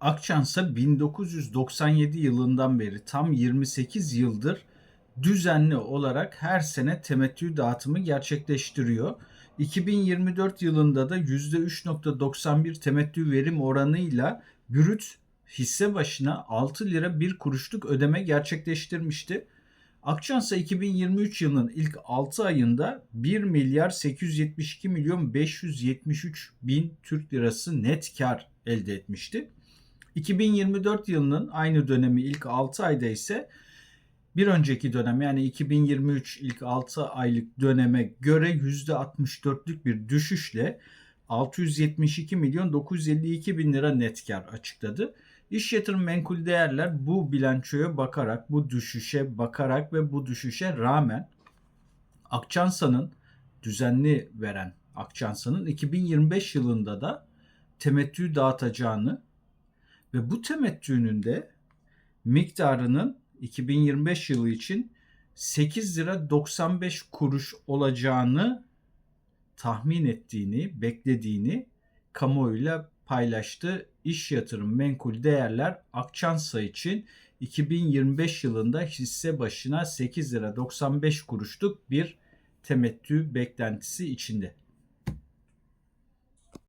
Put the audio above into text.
Akçansa 1997 yılından beri tam 28 yıldır düzenli olarak her sene temettü dağıtımı gerçekleştiriyor. 2024 yılında da %3.91 temettü verim oranıyla brüt hisse başına 6 lira 1 kuruşluk ödeme gerçekleştirmişti. Akçansa 2023 yılının ilk 6 ayında 1 milyar 872 milyon 573 bin Türk lirası net kar elde etmişti. 2024 yılının aynı dönemi ilk 6 ayda ise bir önceki dönem yani 2023 ilk 6 aylık döneme göre %64'lük bir düşüşle 672 milyon 952 bin lira net kar açıkladı. İş yatırım menkul değerler bu bilançoya bakarak, bu düşüşe bakarak ve bu düşüşe rağmen Akçansa'nın düzenli veren Akçansa'nın 2025 yılında da temettü dağıtacağını ve bu temettünün de miktarının 2025 yılı için 8 lira 95 kuruş olacağını tahmin ettiğini, beklediğini kamuoyuyla paylaştı. İş yatırım menkul değerler Akçansa için 2025 yılında hisse başına 8 lira 95 kuruşluk bir temettü beklentisi içinde.